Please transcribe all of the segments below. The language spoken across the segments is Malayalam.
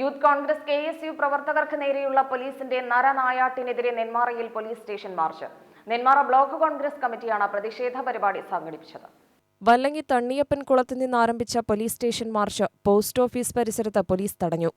Youth congress K S U പ്രവർത്തകർക്ക് നേരെയുള്ള പോലീസിന്റെ നരനായാട്ടിനെതിരെ നെന്മാറയിൽ police station march. Nenmara block congress കമ്മിറ്റിയാണ് പ്രതിഷേധ പരിപാടി സംഘടിപ്പിച്ചത്. വല്ലങ്ങി തണ്ണിയപ്പൻ കുളത്തു നിന്ന് ആരംഭിച്ച police station march post office പരിസരത്ത് പോലീസ് തടഞ്ഞു.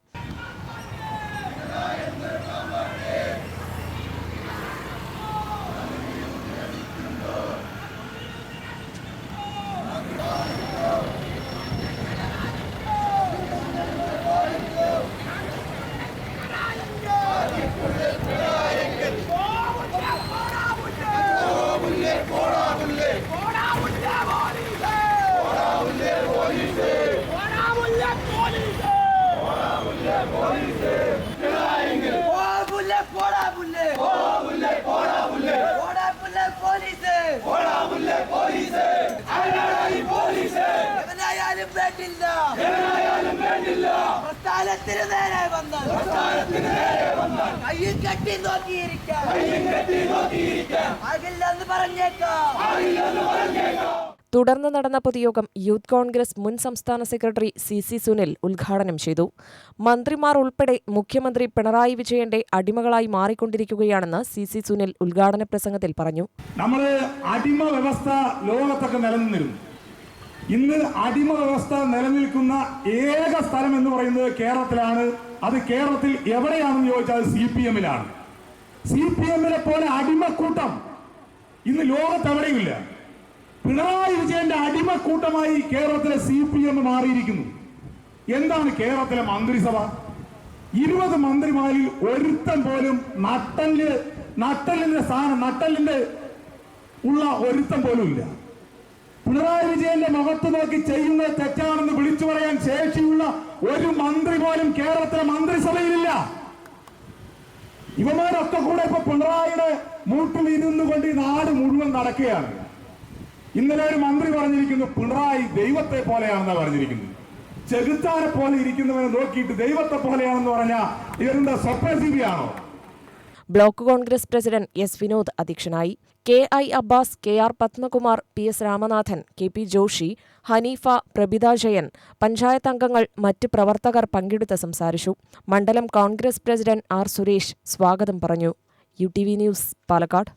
പ്രസ്ഥാനത്തിന് നേരെ വന്നാൽ കയ്യിൽ കെട്ടി നോക്കിയിരിക്കാം ആകില്ലെന്ന് പറഞ്ഞേക്കാം തുടർന്ന് നടന്ന പൊതുയോഗം യൂത്ത് കോൺഗ്രസ് മുൻ സംസ്ഥാന സെക്രട്ടറി സി സി സുനിൽ ഉദ്ഘാടനം ചെയ്തു. മന്ത്രിമാർ ഉൾപ്പെടെ മുഖ്യമന്ത്രി പിണറായി വിജയന്റെ അടിമകളായി മാറിക്കൊണ്ടിരിക്കുകയാണെന്ന് സി സി സുനിൽ ഉദ്ഘാടന പ്രസംഗത്തിൽ പറഞ്ഞു. നമ്മൾ അടിമ വ്യവസ്ഥ ലോകത്തൊക്കെ നിലനിന്നിരുന്നു. ഇന്ന് അടിമ വ്യവസ്ഥ നിലനിൽക്കുന്ന ഏക സ്ഥലം എന്ന് പറയുന്നത് കേരളത്തിലാണ്. അത് കേരളത്തിൽ എവിടെയാണെന്ന് ചോദിച്ചാൽ സി പി എമ്മിലാണ്. സി പി എമ്മിനെ പോലെ അടിമക്കൂട്ടം ഇന്ന് ലോകത്ത് എവിടെയുമില്ല പിണറായി വിജയന്റെ അടിമക്കൂട്ടമായി കേരളത്തിലെ സി പി എം മാറിയിരിക്കുന്നു. എന്താണ് കേരളത്തിലെ മന്ത്രിസഭ? ഇരുപത് മന്ത്രിമാരിൽ ഒരുത്തൻ പോലും നട്ടൽ നട്ടലിന്റെ സ്ഥാനം നട്ടലിന്റെ ഉള്ള ഒരുത്തം പോലും ഇല്ല. പിണറായി വിജയന്റെ മുഖത്ത് നോക്കി ചെയ്യുന്ന തെറ്റാണെന്ന് വിളിച്ചു പറയാൻ ശേഷിയുള്ള ഒരു മന്ത്രി പോലും കേരളത്തിലെ മന്ത്രിസഭയിലില്ല. ഇവന്മാരൊക്കെ കൂടെ ഇപ്പൊ പിണറായിയുടെ മൂട്ടിൽ ഇരുന്നു കൊണ്ട് ഈ നാട് മുഴുവൻ നടക്കുകയാണ്. ഇന്നലെ ഒരു മന്ത്രി പറഞ്ഞിരിക്കുന്നു പിണറായി ദൈവത്തെ പോലെയാണെന്നാണ് പറഞ്ഞിരിക്കുന്നത്. ചെകുത്താനെ പോലെ ഇരിക്കുന്നവനെ നോക്കിയിട്ട് ദൈവത്തെ പോലെയാണെന്ന് പറഞ്ഞാൽ ഇവരെന്താ സ്വപ്നജീവിയാണോ block congress president S Vinod അധ്യക്ഷനായി. K I Abbas K R Padmakumar P S Ramanathan K P Joshi Haneefa Prabhitha Jayan panchayat അംഗങ്ങൾ മറ്റ് പ്രവർത്തകർ പങ്കെടുത്ത് സംസാരിച്ചു. മണ്ഡലം കോൺഗ്രസ് പ്രസിഡന്റ് ആർ സുരേഷ് സ്വാഗതം പറഞ്ഞു. U T V news Palakkad.